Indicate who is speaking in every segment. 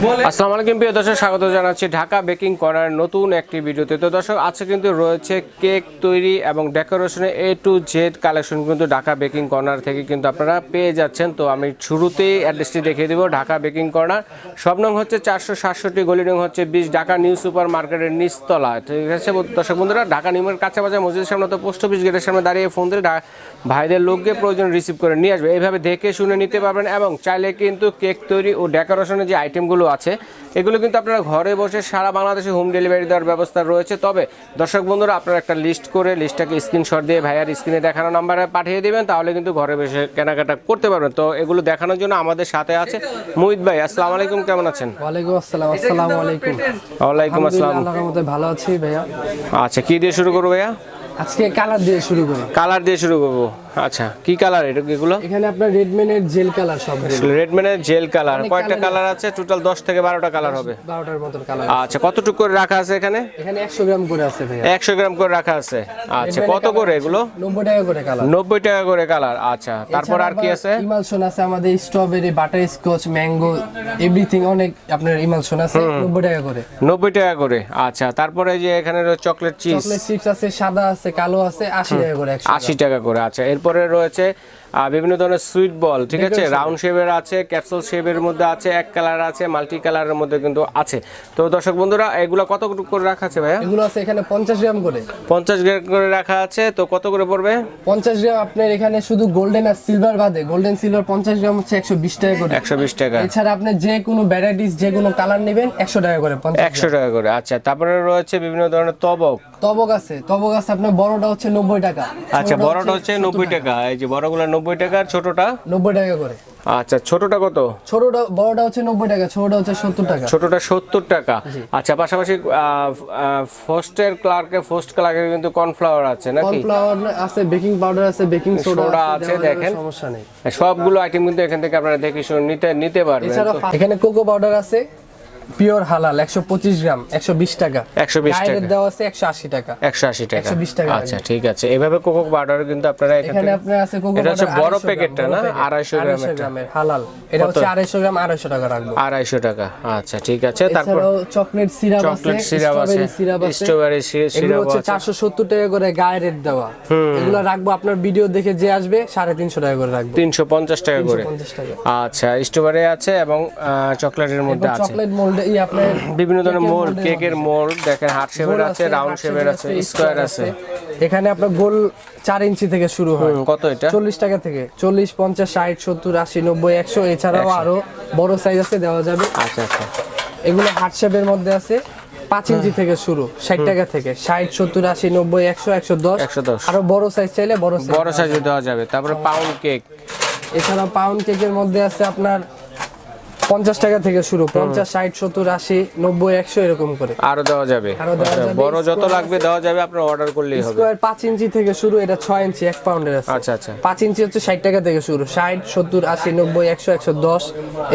Speaker 1: আসসালামু আলাইকুম, প্রিয় দর্শক, স্বাগত জানাচ্ছি ঢাকা বেকিং করার নতুন একটি ভিডিওতে। তো দর্শক, আজকে কিন্তু রয়েছে কেক তৈরি এবং ডেকোরেশনে এ টু জেড কালেকশন কিন্তু ঢাকা বেকিং কর্নার থেকে কিন্তু আপনারা পেয়ে যাচ্ছেন। তো আমি শুরুতেই অ্যাড্রেসটি দেখিয়ে দেবো, ঢাকা বেকিং কর্নার। সব নং হচ্ছে চারশো সাতষট্টি, গলি নং হচ্ছে বিশ, ঢাকা নিউ সুপার মার্কেটের নিচতলা। ঠিক আছে, দর্শক বন্ধুরা, ঢাকা নিউমের কাছে বাজার মসজিদের সামনে তো পোস্ট অফিস গেটের সামনে দাঁড়িয়ে ফোন ডা- ভাইদের লোককে প্রয়োজন রিসিভ করে নিয়ে আসবে। এইভাবে দেখে শুনে নিতে পারবেন এবং চাইলে কিন্তু কেক তৈরি ও ডেকোরেশনের যে আইটেমগুলো আছে। এগুলো কিন্তু আপনারা ঘরে বসে সারা বাংলাদেশে হোম ডেলিভারি দেওয়ার ব্যবস্থা রয়েছে। তবে দর্শক বন্ধুরা আপনারা একটা লিস্ট করে লিস্টটাকে স্ক্রিনশট দিয়ে ভাইয়ার স্ক্রিনে দেখানো নাম্বারে পাঠিয়ে দিবেন তাহলে কিন্তু ঘরে বসে কেনাকাটা করতে পারবেন। তো এগুলো দেখানোর জন্য আমাদের সাথে আছে মুহিত ভাই। আসসালামু আলাইকুম কেমন আছেন?
Speaker 2: ওয়ালাইকুম আসসালাম আসসালামু আলাইকুম।
Speaker 1: ওয়ালাইকুম আসসালাম।
Speaker 2: আলহামদুলিল্লাহ ভালো আছি ভাইয়া।
Speaker 1: আচ্ছা কি দিয়ে শুরু করব ভাইয়া?
Speaker 2: আজকে কালার দিয়ে শুরু করি।
Speaker 1: কালার দিয়ে শুরু করব। আচ্ছা কি কালার এটা এগুলো?
Speaker 2: এখানে আপনার জেল কালার সব
Speaker 1: রেডম্যানের জেল কালার কালার আছে। টোটাল দশ থেকে বারোটা কালার হবে।
Speaker 2: বারোটার মতন কালার
Speaker 1: আচ্ছা কতটুকু করে রাখা আছে এখানে?
Speaker 2: এখানে একশো গ্রাম করে আছে ভাইয়া।
Speaker 1: একশো গ্রাম করে রাখা আছে। আচ্ছা কত করে এগুলো?
Speaker 2: নব্বই টাকা করে কালার
Speaker 1: নব্বই টাকা করে কালার আচ্ছা তারপর আর কি আছে?
Speaker 2: ইমালশন আছে আমাদের strawberry butter Scotch mango everything অনেক আপনার ইমালশন আছে নব্বই টাকা করে।
Speaker 1: নব্বই টাকা করে আচ্ছা তারপরে যে এখানে চকলেট চিজ
Speaker 2: চকলেট চিপস আছে সাদা আছে কালো আছে আশি টাকা করে একশো
Speaker 1: আশি টাকা করে আচ্ছা এরপরে রয়েছে বিভিন্ন ধরনের সুইট বল ঠিক আছে? রাউন্ড শেপের আছে ক্যাপসুল শেপের মধ্যে আছে এক কালার আছে মাল্টি কালারের মধ্যে কিন্তু আছে। তো দর্শক বন্ধুরা এগুলো কত করে রাখা আছে ভাইয়া?
Speaker 2: এগুলো আছে এখানে পঞ্চাশ গ্রাম করে।
Speaker 1: পঞ্চাশ গ্রাম করে রাখা আছে তো কত করে পড়বে?
Speaker 2: পঞ্চাশ গ্রাম আপনার এখানে শুধু গোল্ডেন আর সিলভার বাদে গোল্ডেন সিলভার পঞ্চাশ গ্রাম হচ্ছে একশো বিশ টাকা করে।
Speaker 1: একশো বিশ টাকা।
Speaker 2: এছাড়া আপনি যে কোনো ভ্যারাইটিস যে কোনো কালার নেবেন একশো টাকা করে পঞ্চাশ
Speaker 1: একশো টাকা করে আচ্ছা। তারপরে রয়েছে বিভিন্ন ধরনের তবক।
Speaker 2: তবক আছে তবক আছে আপনার বড়টা হচ্ছে নব্বই টাকা।
Speaker 1: আচ্ছা বড়টা হচ্ছে নব্বই টাকা এই যে বড়গুলো নব্বই টাকা আর ছোটটা?
Speaker 2: নব্বই টাকা করে।
Speaker 1: আচ্ছা ছোটটা কত?
Speaker 2: ছোটটা বড়টা হচ্ছে নব্বই টাকা ছোটটা হচ্ছে সত্তর টাকা।
Speaker 1: ছোটটা সত্তর টাকা। আচ্ছা পাশাপাশি ফার্স্টের ক্লার্কে ফার্স্ট ক্লার্কে কিন্তু কর্নফ্লাওয়ার আছে নাকি?
Speaker 2: কর্নফ্লাওয়ার আছে বেকিং পাউডার আছে বেকিং সোডা
Speaker 1: আছে, দেখেন।
Speaker 2: সমস্যা নেই।
Speaker 1: সবগুলো আইটেম কিন্তু এখান থেকে আপনারা দেখে শুনে নিতে নিতে পারবেন।
Speaker 2: এছাড়া এখানে কোকো পাউডার আছে। পিওর হালাল একশো পঁচিশ গ্রাম একশো বিশ টাকা।
Speaker 1: 120 টাকা।
Speaker 2: গাইডের দেওয়া আছে একশো আশি টাকা।
Speaker 1: একশো আশি টাকা।
Speaker 2: 120 টাকা
Speaker 1: আচ্ছা ঠিক আছে। এভাবে কোকো পাউডার কিন্তু আপনারা এখান
Speaker 2: আপনার আছে কোকো
Speaker 1: এটা হচ্ছে বড় প্যাকেটটা না?
Speaker 2: বড় প্যাকেট,
Speaker 1: 250 গ্রামের
Speaker 2: 250 গ্রামের হালাল। এটা হচ্ছে আড়াইশো গ্রাম আড়াইশো টাকা রাখব।
Speaker 1: আড়াইশো টাকা। আচ্ছা ঠিক আছে। তারপর
Speaker 2: চকলেট সিরাপ আছে
Speaker 1: চকলেট সিরাপ আছে।
Speaker 2: স্ট্রবেরি সিরাপ আছে হচ্ছে
Speaker 1: আছে।
Speaker 2: চারশো সত্তর টাকা করে গায়ে রেট দেওয়া। এগুলো রাখব আপনার ভিডিও দেখে যে আসবে সাড়ে তিনশো টাকা করে রাখব।
Speaker 1: তিনশো পঞ্চাশ টাকা করে। আচ্ছা স্ট্রবেরি আছে এবং চকলেটের মধ্যে আছে।
Speaker 2: চকলেট মোল্ড ই আপনার
Speaker 1: বিভিন্ন ধরনের মোল্ড
Speaker 2: mold-এর
Speaker 1: কেকের মোল্ড দেখেন হার্ট শেপের আছে রাউন্ড শেপের আছে স্কোয়ার আছে।
Speaker 2: এখানে আপনার গোল চার ইঞ্চি থেকে শুরু হয়।
Speaker 1: কত এটা?
Speaker 2: চল্লিশ টাকা থেকে। চল্লিশ পঞ্চাশ ষাট সত্তর আশি নব্বই একশো এছাড়াও আরও বড় সাইজ আছে দেওয়া যাবে।
Speaker 1: আচ্ছা আচ্ছা।
Speaker 2: এগুলো হার্ট শেপের মধ্যে আছে। পাঁচ ইঞ্চি থেকে শুরু ষাট টাকা থেকে। ষাট সত্তর আশি নব্বই একশো একশো দশ।
Speaker 1: একশো দশ।
Speaker 2: আরও বড় সাইজ চাইলে বড় সাইজ
Speaker 1: বড় সাইজ দেওয়া যাবে। তারপরে পাউন্ড কেক
Speaker 2: এছাড়া পাউন্ড কেকের মধ্যে আছে আপনার পঞ্চাশ টাকা থেকে শুরু পঞ্চাশ ষাট সত্তর আশি নব্বই একশো এরকম করে।
Speaker 1: আরও দেওয়া যাবে।
Speaker 2: আরও দেওয়া
Speaker 1: আচ্ছা,
Speaker 2: যাবে।
Speaker 1: বড় যত লাগবে দেওয়া যাবে আপনার অর্ডার করলেই হবে।
Speaker 2: স্কোয়ার পাঁচ ইঞ্চি থেকে শুরু এটা ছয় ইঞ্চি এক পাউন্ডের আছে।
Speaker 1: আচ্ছা আচ্ছা।
Speaker 2: পাঁচ ইঞ্চি হচ্ছে ষাট টাকা থেকে শুরু। ষাট সত্তর আশি নব্বই একশো একশো দশ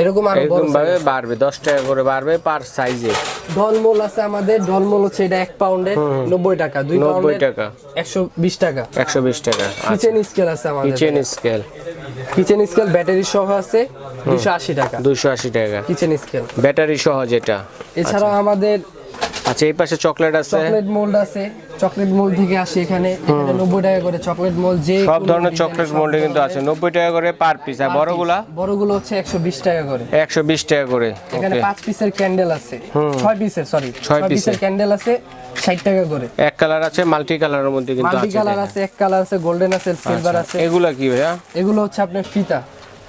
Speaker 2: এরকম আরও
Speaker 1: এরকম ভাবে বাড়বে দশ টাকা করে বাড়বে পার সাইজে
Speaker 2: ডলমোল আছে আমাদের ডলমোল হচ্ছে এটা এক পাউন্ডের নব্বই টাকা দুই পাউন্ডের
Speaker 1: টাকা।
Speaker 2: একশো বিশ টাকা।
Speaker 1: একশো বিশ টাকা
Speaker 2: কিচেন স্কেল আছে আমাদের।
Speaker 1: Kitchen scale
Speaker 2: kitchen scale battery সহ আছে। দুশো আশি টাকা।
Speaker 1: দুশো আশি টাকা।
Speaker 2: কিচেন স্কেল
Speaker 1: ব্যাটারি সহ যেটা।
Speaker 2: এছাড়াও আমাদের
Speaker 1: আচ্ছা এই পাশে চকলেট আছে?
Speaker 2: চকলেট মোল্ড আছে। চকলেট মোল্ড থেকে আসে এখানে। এখানে নব্বই টাকা করে চকলেট মোল্ড যে
Speaker 1: সব ধরনের চকলেট মোল্ডে কিন্তু আছে
Speaker 2: ধরনের
Speaker 1: নব্বই টাকা করে পার পিস আর বড়গুলা?
Speaker 2: বড়গুলো হচ্ছে একশো বিশ টাকা করে।
Speaker 1: একশো বিশ টাকা করে।
Speaker 2: এখানে পাঁচ পিসের ক্যান্ডেল আছে। ছয় পিসের সরি
Speaker 1: ছয়
Speaker 2: ছয় পিসের ক্যান্ডেল আছে ষাট টাকা করে।
Speaker 1: এক কালার আছে মাল্টি কালারের মধ্যে কিন্তু
Speaker 2: মাল্টি কালার আছে এক কালার আছে গোল্ডেন আছে সিলভার আছে।
Speaker 1: এগুলা কি ভাইয়া?
Speaker 2: এগুলো হচ্ছে আপনার ফিতা।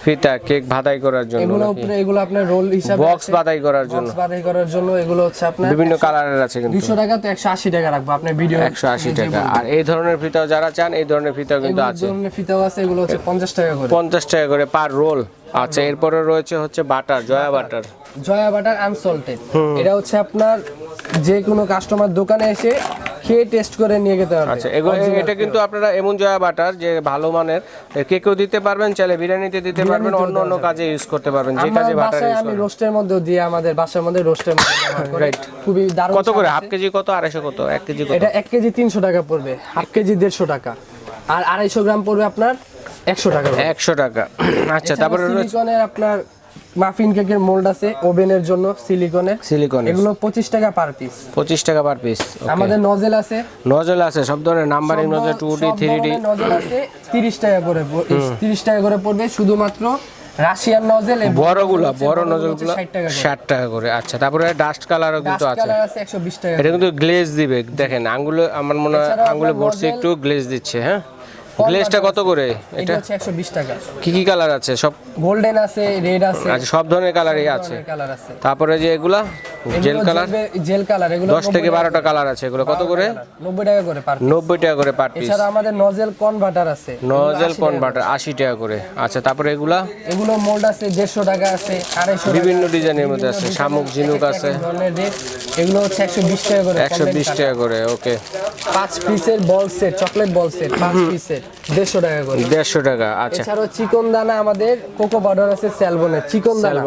Speaker 1: ফিতা কেক ভাদাই করার জন্য
Speaker 2: এগুলো উপরে এগুলো আপনার রোল হিসাবে
Speaker 1: বক্স বাদাই করার জন্য।
Speaker 2: বক্স বাধাই করার জন্য এগুলো হচ্ছে আপনার
Speaker 1: বিভিন্ন কালারের আছে কিন্তু।
Speaker 2: দুশো টাকা তো একশো আশি টাকা রাখব আপনার ভিডিও
Speaker 1: একশো আশি টাকা। আর এই ধরনের ফিতাও যারা চান এই ধরনের ফিতাও কিন্তু আছে।
Speaker 2: এই ধরনের ফিতাও আছে এগুলো হচ্ছে পঞ্চাশ টাকা করে।
Speaker 1: পঞ্চাশ টাকা করে পার রোল। আচ্ছা এরপরে রয়েছে হচ্ছে butter Jaya butter.
Speaker 2: Jaya butter unsalted. এটা হচ্ছে আপনার যে কোনো কাস্টমার দোকানে এসে খেয়ে টেস্ট করে নিয়ে যেতে পারবে।
Speaker 1: আচ্ছা এটা কিন্তু আপনারা এমন জয়া বাটার যে ভালো মানের কেকেও দিতে পারবেন চাইলে বিরিয়ানিতে দিতে পারবেন অন্য অন্য কাজে ইউজ করতে পারবেন যে কাজে বাটার ইউজ
Speaker 2: আমি রোস্টের মধ্যেও দিয়ে আমাদের বাসার মধ্যে রোস্টের মধ্যে
Speaker 1: রাইট
Speaker 2: খুবই দারুণ
Speaker 1: কত করে? হাফ কেজি কত? আড়াইশো কত? এক কেজি কত?
Speaker 2: এটা এক কেজি তিনশো টাকা পড়বে। হাফ কেজি দেড়শো টাকা। আর আড়াইশো গ্রাম পড়বে আপনার একশো টাকা।
Speaker 1: একশো টাকা। আচ্ছা তারপরে
Speaker 2: আপনার মাফিন কেকের মোল্ড আছে ওভেনের জন্য সিলিকনের
Speaker 1: সিলিকন।
Speaker 2: এগুলো পঁচিশ টাকা পার পিস।
Speaker 1: পঁচিশ টাকা পার পিস
Speaker 2: আমাদের নজেল আছে।
Speaker 1: নজল আছে সব ধরনের numbering nozzle two D three D
Speaker 2: nozzle আছে তিরিশ টাকা করে তিরিশ টাকা করে পড়বে শুধুমাত্র রাশিয়ান নজেল
Speaker 1: বড়গুলা বড় নজলগুলো
Speaker 2: ষাট টাকা করে।
Speaker 1: আচ্ছা তারপরে ডাস্ট কালারও কিন্তু
Speaker 2: ডাস্ট
Speaker 1: আছে
Speaker 2: কালার আছে। একশো বিশ টাকা
Speaker 1: এটা কিন্তু গ্লেজ দিবে দেখেন আঙ্গুলে আমার মনে হয় আঙ্গুলে
Speaker 2: nozzle-
Speaker 1: একটু গ্লেজ দিচ্ছে হ্যাঁ? গ্লেজটা কত করে?
Speaker 2: এটা হচ্ছে একশো বিশ টাকা।
Speaker 1: কি কি কালার আছে? সব
Speaker 2: গোল্ডেন আছে রেড আছে।
Speaker 1: আচ্ছা সব ধরনের কালারই আছে।
Speaker 2: কালার আছে।
Speaker 1: তারপরে যে এগুলা? Jail colour?
Speaker 2: জেল কালার এগুলো
Speaker 1: দশ থেকে বারোটা কালার আছে এগুলো কত করে?
Speaker 2: নব্বই টাকা করে পার
Speaker 1: নব্বই টাকা করে পার পিস
Speaker 2: এছাড়া আমাদের নজেল কনভার্টার আছে
Speaker 1: নজেল কনভার্টার আশি টাকা করে। আচ্ছা তারপরে এগুলা?
Speaker 2: এগুলো মোল্ড আছে দেড়শো টাকা আছে আড়াইশো
Speaker 1: বিভিন্ন ডিজাইনের মধ্যে আছে শামুক ঝিনুক আছে।
Speaker 2: এগুলো হচ্ছে একশো বিশ টাকা করে
Speaker 1: একশো বিশ টাকা করে ওকে।
Speaker 2: পাঁচ পিসের ball set chocolate ball set পাঁচ পিসের দেড়শো টাকা করে।
Speaker 1: দেড়শো টাকা আচ্ছা।
Speaker 2: এছাড়াও চিকন দানা আমাদের কোকো পাউডার আছে স্যালবনের চিকন দানা।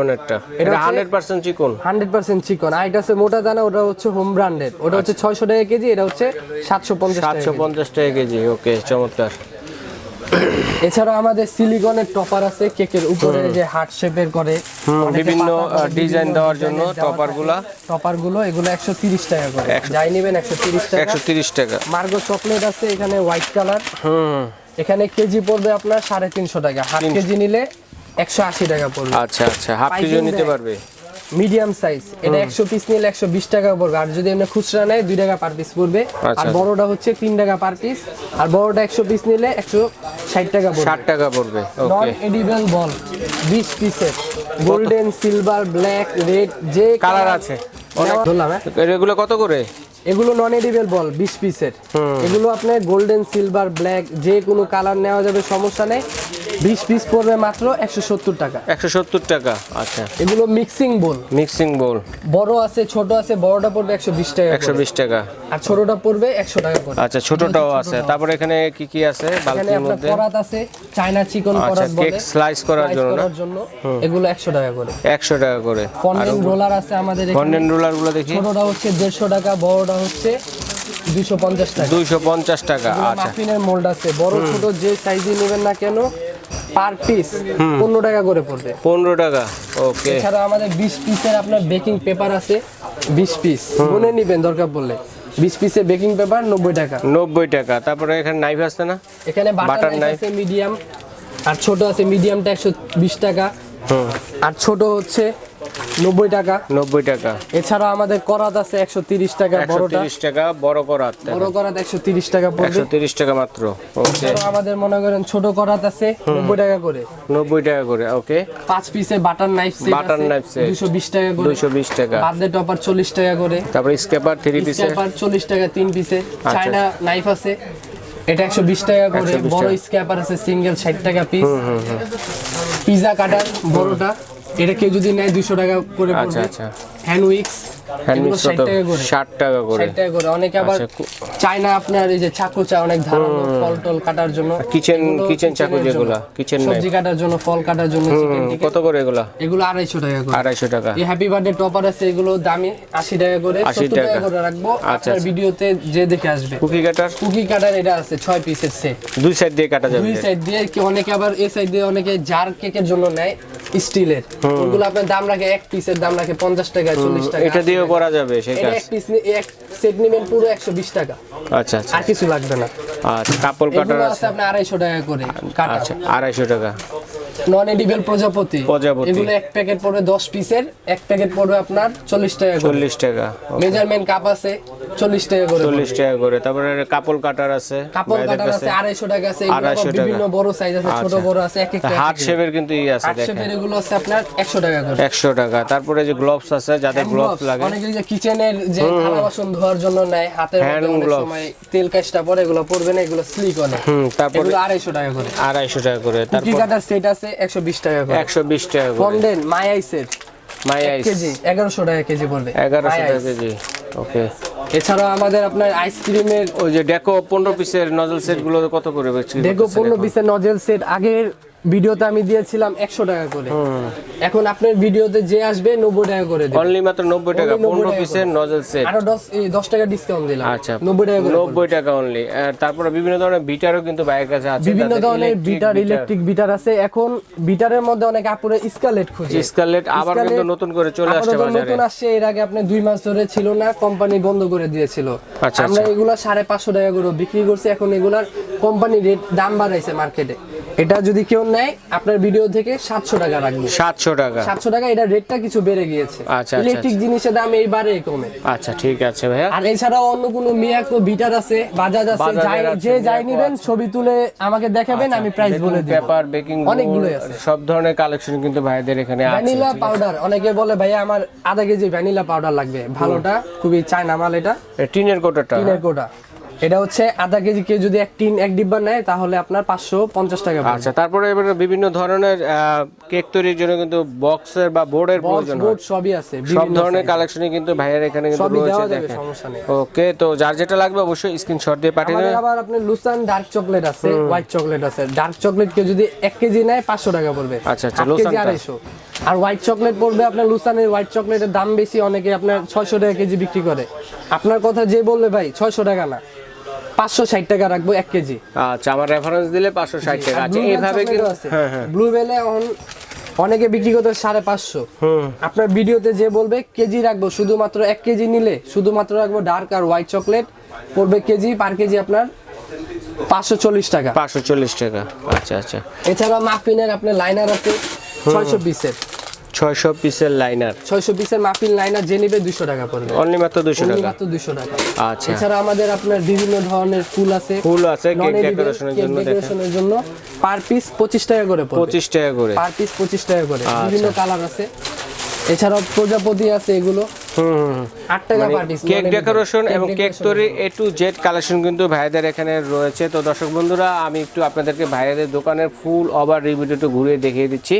Speaker 2: এটা
Speaker 1: হান্ড্রেড পার্সেন্ট চিকন।
Speaker 2: হান্ড্রেড পার্সেন্ট চিকন। আর এটা হচ্ছে মোটা দানা ওটা হচ্ছে হোম ব্র্যান্ডের ওটা হচ্ছে ছয়শো টাকা কেজি এটা হচ্ছে সাতশো পঞ্চাশ
Speaker 1: সাতশো পঞ্চাশ টাকা কেজি ওকে চমৎকার।
Speaker 2: এছাড়াও আমাদের সিলিকনের টপার আছে কেকের উপরে যে হার্ট শেপের করে।
Speaker 1: বিভিন্ন, ডিজাইন দেওয়ার জন্য
Speaker 2: দেওয়া টপারগুলা? টপারগুলো এগুলো একশো তিরিশ টাকা করে। যাই নেবেন একশো তিরিশ টাকা।
Speaker 1: একশো তিরিশ টাকা।
Speaker 2: মার্গো চকলেট আছে এখানে হোয়াইট কালার
Speaker 1: হুম।
Speaker 2: এখানে কেজি পড়বে আপনার সাড়ে তিনশো টাকা। হাফ কেজি নিলে একশো আশি টাকা পড়বে।
Speaker 1: আচ্ছা আচ্ছা। হাফ কেজি নিতে পারবে?
Speaker 2: Medium size. এটা একশো পিস নিলে একশো বিশ টাকা পড়বে। আর যদি এমনি খুচরা নেয় দুই টাকা পার পিস পড়বে। আর
Speaker 1: আচ্ছা।
Speaker 2: বড়টা হচ্ছে তিন টাকা পার পিস আর বড়টা একশো পিস নিলে একশো ষাট টাকা পড়বে।
Speaker 1: ষাট টাকা পড়বে
Speaker 2: নন এডিবল বল বিশ পিসের গোল্ডেন সিলভার ব্ল্যাক রেড যে
Speaker 1: কালার আছে।
Speaker 2: অনেক ধরলাম হ্যাঁ।
Speaker 1: এগুলো কত করে?
Speaker 2: এগুলো নন এডিবল বল বিশ পিসের এগুলো আপনার গোল্ডেন সিলভার ব্ল্যাক যে কোনো কালার নেওয়া যাবে সমস্যা নেই। বিশ পিস পড়বে মাত্র একশো সত্তর টাকা।
Speaker 1: একশো সত্তর টাকা আচ্ছা।
Speaker 2: এগুলো মিক্সিং বোল
Speaker 1: মিক্সিং বোল
Speaker 2: বড় আছে ছোট আছে বড়টা পড়বে একশো বিশ টাকা
Speaker 1: একশো। বিশ টাকা।
Speaker 2: আর ছোটটা পড়বে একশো টাকা করে।
Speaker 1: আচ্ছা ছোটটাও আছে। তারপরে এখানে কি কি আছে
Speaker 2: এখানে
Speaker 1: বালতির
Speaker 2: আপনার
Speaker 1: মধ্যে?
Speaker 2: করাত আছে চায়না চিকন
Speaker 1: আচ্ছা
Speaker 2: করাত
Speaker 1: কেক স্লাইস করার জন্য
Speaker 2: করার জন্য। এগুলো একশো টাকা করে।
Speaker 1: একশো টাকা করে।
Speaker 2: ফন্ডেন্ট রোলার আছে আমাদের এখানে।
Speaker 1: কন্ডেন্ট রোলারগুলো দেখি।
Speaker 2: ছোটটা হচ্ছে দেড়শো টাকা বড়টা হচ্ছে দুইশো পঞ্চাশ টাকা।
Speaker 1: দুইশো পঞ্চাশ টাকা
Speaker 2: এগুলো
Speaker 1: আচ্ছা।
Speaker 2: মাফিনের মোল্ড আছে। বড় ছোট যে সাইজে নেবেন না কেন পার পিস পনেরো টাকা করে পড়বে।
Speaker 1: পনেরো টাকা ওকে
Speaker 2: এছাড়া আমাদের বিশ পিসের আপনার বেকিং পেপার আছে বিশ পিস গুনে নেবেন দরকার পড়লে। বিশ পিসের বেকিং পেপার নব্বই টাকা।
Speaker 1: নব্বই টাকা তারপরে এখানে নাইফ না?
Speaker 2: এখানে বাটার
Speaker 1: knife।
Speaker 2: নাইফ আছে মিডিয়াম আর ছোট আছে মিডিয়ামটা একশো বিশ টাকা। আর ছোট হচ্ছে নব্বই টাকা।
Speaker 1: নব্বই টাকা।
Speaker 2: এছাড়া আমাদের করাত আছে একশো তিরিশ টাকা বড়টা
Speaker 1: তিরিশ টাকা বড় করাত।
Speaker 2: বড় করাত টাকা পড়বে।
Speaker 1: একশো তিরিশ টাকা মাত্র। ওকে
Speaker 2: আমাদের মনে করেন ছোট করাত আছে নব্বই টাকা করে।
Speaker 1: নব্বই টাকা করে ওকে
Speaker 2: পিসে বাটার নাইফ সেট টাকা করে।
Speaker 1: টাকা।
Speaker 2: বার্থডে টপার চল্লিশ টাকা করে।
Speaker 1: তারপরে স্কেপার থ্রি পিসের
Speaker 2: স্ক্যাপার চল্লিশ টাকা তিন পিসে। চায়না নাইফ আছে এটা একশো বিশ টাকা করে। বড়। স্ক্যাপার আছে সিঙ্গেল ষাট টাকা পিস পিজা কাটার বড়টা। এটা কেউ যদি নেয় দুশো টাকা করে
Speaker 1: আচ্ছা আচ্ছা।
Speaker 2: হ্যান্ড উইক্স
Speaker 1: হ্যান্ড
Speaker 2: টাকা করে।
Speaker 1: টাকা
Speaker 2: অনেকে আবার
Speaker 1: আচ্ছা,
Speaker 2: চায়না আপনার এই যে চাকু চা অনেক ধারালো ফল টল কাটার জন্য।
Speaker 1: কিচেন কিচেন চাকু যেগুলা কিচেন
Speaker 2: সবজি কাটার জন্য ফল কাটার জন্য
Speaker 1: কত করে এগুলা?
Speaker 2: এগুলো আড়াইশো টাকা করে।
Speaker 1: আড়াইশো টাকা।
Speaker 2: এই হ্যাপি বার্থডে টপার আছে এগুলো দামি আশি টাকা করে।
Speaker 1: 80
Speaker 2: টাকা। করে রাখব।
Speaker 1: আচ্ছা,
Speaker 2: আপনার
Speaker 1: আচ্ছা।
Speaker 2: ভিডিওতে যে দেখে আসবে।
Speaker 1: কুকি কাটার?
Speaker 2: কুকি কাটার এটা আছে ছয় পিসের সেট
Speaker 1: দুই সাইড দিয়ে কাটা যাবে।
Speaker 2: দুই সাইড দিয়ে কি অনেকে আবার এই সাইড দিয়ে অনেকে জার কেকের জন্য নেয় স্টিলের ওগুলো আপনার দাম রাখে এক পিসের দাম রাখে পঞ্চাশ টাকা চল্লিশ টাকা
Speaker 1: এটা
Speaker 2: 80
Speaker 1: দিয়েও করা যাবে সেই কাজ।
Speaker 2: এক পিস এক সেট নেবেন পুরো একশো বিশ টাকা।
Speaker 1: আচ্ছা আচ্ছা।
Speaker 2: আর কিছু লাগবে না।
Speaker 1: আচ্ছা কাপড় কাটার আছে।
Speaker 2: আপনার আড়াইশো টাকা করে কাটা।
Speaker 1: আচ্ছা আড়াইশো টাকা।
Speaker 2: নন এডিবল প্রজাপতি।
Speaker 1: প্রজাপতি।
Speaker 2: এগুলো এক প্যাকেট পড়বে দশ পিসের এক প্যাকেট পড়বে আপনার চল্লিশ টাকা করে।
Speaker 1: চল্লিশ টাকা
Speaker 2: মেজারমেন্ট কাপ আছে চল্লিশ টাকা করে
Speaker 1: চল্লিশ টাকা করে। তারপরে কাপড় কাটার আছে বাইরের
Speaker 2: কাটার আছে আড়াইশো টাকা আছে
Speaker 1: 250।
Speaker 2: বিভিন্ন বড় সাইজ আছে ছোট
Speaker 1: আচ্ছা।
Speaker 2: বড় আছে এক একটা
Speaker 1: হাত শেপের কিন্তু ই আছে দেখেন।
Speaker 2: আটশো এগুলো আছে আপনার একশো টাকা করে।
Speaker 1: একশো টাকা। তারপরে যে গ্লোভস আছে যাদের গ্লোভস লাগে।
Speaker 2: অনেকে যে কিচেনের যে থালা বাসন ধোয়ার জন্য নেয় হাতের মধ্যে। সময় তেল কাজটা পরে এগুলো পড়বে না এগুলো স্লিক অনেক।
Speaker 1: হুম তারপরে
Speaker 2: এগুলো আড়াইশো টাকা করে।
Speaker 1: আড়াইশো টাকা করে। তারপর
Speaker 2: কাটার সেট আছে একশো বিশ টাকা করে।
Speaker 1: একশো বিশ টাকা
Speaker 2: ফন্ডেন মাই আইসের
Speaker 1: মাই আইস।
Speaker 2: কেজি এগারোশো টাকা কেজি পড়বে।
Speaker 1: এগারোশো টাকা কেজি ওকে।
Speaker 2: এছাড়া আমাদের আপনার আইসক্রিমের
Speaker 1: ওই যে ডেকো পনেরো পিসের নজল সেটগুলো কত করে ডেকো
Speaker 2: পনেরো পিসের নজেল সেট আগের ভিডিওতে আমি দিয়েছিলাম একশো টাকা করে। এখন আপনার ভিডিওতে যে আসবে নব্বই টাকা করে
Speaker 1: অনলি মাত্র নব্বই টাকা পনেরো পিসের নজল সেট
Speaker 2: আরও দশ দশ টাকা ডিসকাউন্ট দিলাম।
Speaker 1: আচ্ছা
Speaker 2: নব্বই টাকা
Speaker 1: নব্বই টাকা অনলি তারপরে বিভিন্ন ধরনের বিটারও কিন্তু বাইরের কাছে আছে
Speaker 2: বিভিন্ন ধরনের বিটার। ইলেকট্রিক বিটার আছে। এখন বিটারের মধ্যে অনেক আপুরে স্কালেট খুঁজে।
Speaker 1: স্কারলেট আবার কিন্তু নতুন করে চলে আসছে বাজারে।
Speaker 2: নতুন আসছে এর আগে আপনি দুই মাস ধরে ছিল না কোম্পানি বন্ধ করে দিয়েছিল।
Speaker 1: আচ্ছা,
Speaker 2: আমরা
Speaker 1: আচ্ছা।
Speaker 2: এগুলা সাড়ে পাঁচশো টাকা করে বিক্রি করছি এখন এগুলার কোম্পানি রেট দাম বাড়াইছে মার্কেটে এটা যদি কেউ নেয় আপনার ভিডিও থেকে সাতশো টাকা রাখবে।
Speaker 1: সাতশো টাকা।
Speaker 2: সাতশো টাকা এটা রেটটা কিছু বেড়ে গিয়েছে।
Speaker 1: আচ্ছা, আচ্ছা,
Speaker 2: ইলেকট্রিক জিনিসের দাম এইবারে কমে।
Speaker 1: আচ্ছা ঠিক আছে ভাইয়া।
Speaker 2: আর এছাড়াও অন্য কোনো মিয়াকো বিটার আছে বাজাজ আছে যাই যে যাই নিবেন ছবি তুলে আমাকে দেখাবেন আমি প্রাইস বলে দিব।
Speaker 1: পেপার বেকিং
Speaker 2: অনেকগুলো আছে।
Speaker 1: সব ধরনের কালেকশন কিন্তু ভাইদের এখানে আছে।
Speaker 2: ভ্যানিলা পাউডার অনেকে বলে ভাইয়া আমার আধা কেজি ভ্যানিলা পাউডার লাগবে। ভালোটা খুবই চায়না মাল এটা।
Speaker 1: টিনের কোটাটা
Speaker 2: টিনের কোটা। এটা হচ্ছে আধা কেজি কেউ যদি এক টিন এক ডিব্বা নেয় তাহলে আপনার পাঁচশো পঞ্চাশ টাকা
Speaker 1: আচ্ছা তারপরে এবারে বিভিন্ন ধরনের কেক তৈরির জন্য কিন্তু বক্সের বা বোর্ডের প্রয়োজন
Speaker 2: বোর্ড সবই আছে
Speaker 1: সব ধরনের কালেকশনই কিন্তু ভাইয়ের এখানে কিন্তু রয়েছে দেখেন। ওকে তো যার যেটা লাগবে অবশ্যই স্ক্রিনশট দিয়ে পাঠিয়ে
Speaker 2: আমাদের
Speaker 1: দেবেন।
Speaker 2: আবার আপনার লুসান ডার্ক চকলেট আছে হোয়াইট চকলেট আছে। ডার্ক চকলেট কেউ যদি এক কেজি নেয় পাঁচশো টাকা পড়বে।
Speaker 1: আচ্ছা, আচ্ছা, লুসানটা।
Speaker 2: আড়াইশো। আর হোয়াইট চকলেট পড়বে আপনার লুসানের হোয়াইট চকলেটের দাম বেশি অনেকে আপনার ছয়শো টাকা কেজি বিক্রি করে। আপনার কথা যে বললে ভাই ছয়শো টাকা না। পাঁচশো ষাট টাকা রাখব এক কেজি।
Speaker 1: আচ্ছা আমার রেফারেন্স দিলে পাঁচশো ষাট টাকা আচ্ছা এইভাবে কিন্তু হ্যাঁ হ্যাঁ।
Speaker 2: ব্লু বেলে অনেকে বিক্রি করতে সাড়ে পাঁচশো। আপনার ভিডিওতে যে বলবে কেজি রাখব শুধুমাত্র এক কেজি নিলে শুধুমাত্র রাখব ডার্ক আর হোয়াইট চকলেট পড়বে কেজি পার কেজি আপনার পাঁচশো চল্লিশ টাকা।
Speaker 1: পাঁচশো চল্লিশ টাকা। আচ্ছা আচ্ছা।
Speaker 2: এছাড়া মাফিনের আপনার লাইনার আছে ছয়শো পিসের
Speaker 1: ছয়শো পিসের লাইনার
Speaker 2: ছয়শো পিসের মাফিন লাইনার যে নেবে দুশো টাকা পড়বে।
Speaker 1: অনলি মাত্র দুশো টাকা।
Speaker 2: মাত্র দুশো টাকা।
Speaker 1: আচ্ছা।
Speaker 2: এছাড়া আমাদের আপনার বিভিন্ন ধরনের ফুল আছে।
Speaker 1: ফুল আছে কেক ডেকোরেশনের জন্য
Speaker 2: জন্য পার পিস পঁচিশ টাকা করে
Speaker 1: পঁচিশ টাকা করে।
Speaker 2: পার পিস পঁচিশ টাকা করে।
Speaker 1: আচ্ছা।
Speaker 2: বিভিন্ন কালার আছে। এছাড়াও প্রজাপতি আছে এগুলো।
Speaker 1: কেক ডেকোরেশন এবং কেক তৈরি এ টু জেড কালেকশন কিন্তু ভাইদের এখানে রয়েছে। তো দর্শক বন্ধুরা আমি একটু আপনাদেরকে ভাইদের দোকানের ফুল ওভার রিভিউটা একটু ঘুরিয়ে দেখিয়ে দিচ্ছি।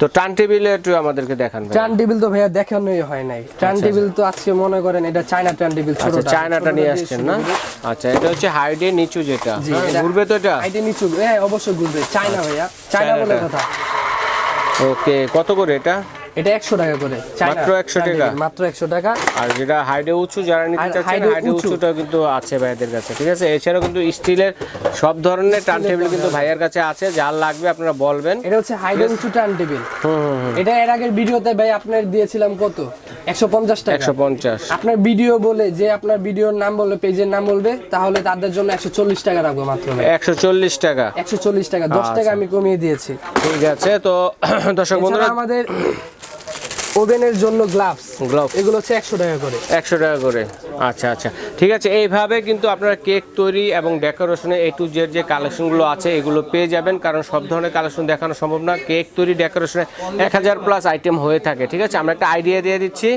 Speaker 1: তো টার্ন টেবিলে একটু আমাদেরকে দেখান ভাই
Speaker 2: টেবিল তো ভাইয়া দেখানোই হয় নাই। ট্রান টেবিল তো আজকে মনে করেন এটা চায়না ট্রান টেবিল
Speaker 1: আচ্ছা
Speaker 2: ছোটটা
Speaker 1: চায়নাটা নিয়ে আসছেন না? আচ্ছা এটা হচ্ছে হাইডে নিচু যেটা। হ্যাঁ, ঘুরবে তো এটা?
Speaker 2: আইটে নিচু। হ্যাঁ অবশ্যই ঘুরবে। চায়না ভাইয়া। চায়না বলে কথা।
Speaker 1: ওকে কত করে এটা?
Speaker 2: এটা একশো টাকা করে।
Speaker 1: মাত্র 100 টাকা?
Speaker 2: মাত্র একশো টাকা।
Speaker 1: আর যেটা হাইডে উঁচু যারা নিতে চাচ্ছেন হাইডে
Speaker 2: উঁচু।
Speaker 1: উঁচুটা কিন্তু আছে ভাইদের কাছে ঠিক আছে? এছাড়াও কিন্তু স্টিলের সব ধরনের টার্ন টেবিল কিন্তু ভাইয়ের কাছে আছে যার লাগবে আপনারা বলবেন।
Speaker 2: এটা হচ্ছে হাইডেন উঁচু ট্রান টেবিল এটা এর আগের ভিডিওতে ভাই আপনার দিয়েছিলাম কত? একশো পঞ্চাশ টাকা।
Speaker 1: একশো পঞ্চাশ।
Speaker 2: আপনার ভিডিও বলে যে আপনার ভিডিওর নাম বলবে পেজের নাম বলবে তাহলে তাদের জন্য একশো চল্লিশ টাকা রাখব মাত্র
Speaker 1: একশো চল্লিশ টাকা।
Speaker 2: একশো চল্লিশ টাকা দশ টাকা আমি কমিয়ে দিয়েছি।
Speaker 1: ঠিক আছে তো দর্শক বন্ধুরা
Speaker 2: আমাদের ওভেনের জন্য গ্লাভস।
Speaker 1: গ্লাভ
Speaker 2: এগুলো হচ্ছে একশো টাকা করে।
Speaker 1: একশো টাকা করে। আচ্ছা আচ্ছা। ঠিক আছে এইভাবে কিন্তু আপনারা কেক তৈরি এবং ডেকোরেশনে এ টু জেড যে কালেকশনগুলো আছে এগুলো পেয়ে যাবেন। কারণ সব ধরনের কালেকশন দেখানো সম্ভব না। কেক তৈরি ডেকোরেশনে এক হাজার প্লাস আইটেম হয়ে থাকে। ঠিক আছে আমরা একটা আইডিয়া দিয়ে দিচ্ছি।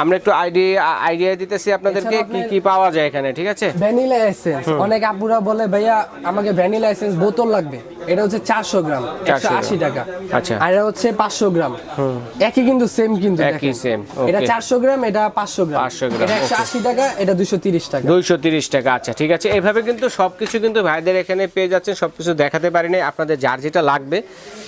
Speaker 1: আমরা একটু আইডিয়া আইডিয়া দিতেছি আপনাদেরকে কি কি পাওয়া যায় এখানে ঠিক আছে?
Speaker 2: ভ্যানিলা এসেন্স অনেক আপুরা বলে ভাইয়া আমাকে ভ্যানিলা এসেন্স বোতল লাগবে। এটা হচ্ছে চারশো গ্রাম একশো আশি টাকা।
Speaker 1: আচ্ছা।
Speaker 2: আর এটা হচ্ছে পাঁচশো গ্রাম। একই কিন্তু সেম কিন্তু
Speaker 1: একই same,
Speaker 2: এটা. চারশো গ্রাম এটা পাঁচশো গ্রাম।
Speaker 1: 500 গ্রাম,
Speaker 2: এটা একশো. আশি টাকা এটা দুশো তিরিশ টাকা।
Speaker 1: দুইশো তিরিশ টাকা আচ্ছা ঠিক আছে। এভাবে কিন্তু সবকিছু কিন্তু ভাইদের এখানে পেয়ে যাচ্ছেন সবকিছু দেখাতে পারি পারিনি আপনাদের যার যেটা লাগবে।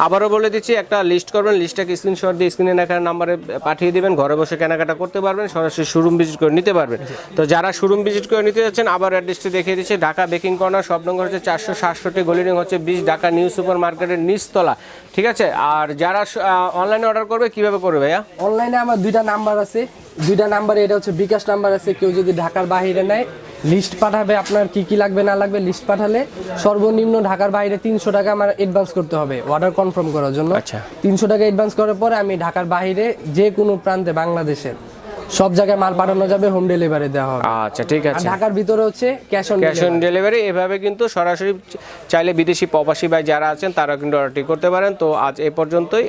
Speaker 1: আবারও বলে দিচ্ছি একটা লিস্ট করবেন লিস্টটাকে স্ক্রিনশট দিয়ে স্ক্রিনে রাখার নাম্বারে পাঠিয়ে দিবেন। ঘরে বসে কেনাকাটা করতে পারবেন সরাসরি শোরুম ভিজিট করে নিতে পারবেন। তো যারা শোরুম ভিজিট করে নিতে যাচ্ছেন আবার অ্যাড্রেসটি দেখিয়ে দিচ্ছি। ঢাকা বেকিং কর্নার সব নম্বর হচ্ছে চারশো সাতষট্টি গলিরিং হচ্ছে বিশ ঢাকা নিউ সুপার মার্কেটের নিচতলা। ঠিক আছে? আর যারা অনলাইনে অর্ডার করবে কীভাবে করবে ভাইয়া?
Speaker 2: অনলাইনে আমার দুইটা নাম্বার আছে। দুইটা নাম্বারে এটা হচ্ছে বিকাশ নাম্বার আছে। কেউ যদি ঢাকার বাইরে নেয় লিস্ট পাঠাবে আপনার কি কি লাগবে না লাগবে লিস্ট পাঠালে সর্বনিম্ন ঢাকার বাইরে তিনশো টাকা আমার অ্যাডভান্স করতে হবে। অর্ডার কনফার্ম করার জন্য।
Speaker 1: আচ্ছা।
Speaker 2: তিনশো টাকা অ্যাডভান্স করার পরে আমি ঢাকার বাইরে যে কোনো প্রান্তে বাংলাদেশের সব জায়গায় মাল পাঠানো যাবে হোম ডেলিভারি দেওয়া হবে।
Speaker 1: আচ্ছা ঠিক আছে।
Speaker 2: ঢাকার ভিতরে হচ্ছে cash on
Speaker 1: cash on delivery এভাবে কিন্তু সরাসরি চাইলে বিদেশি প্রবাসী ভাই যারা আছেন তারা কিন্তু অর্ডারটি করতে পারেন। তো আজ এ পর্যন্তই।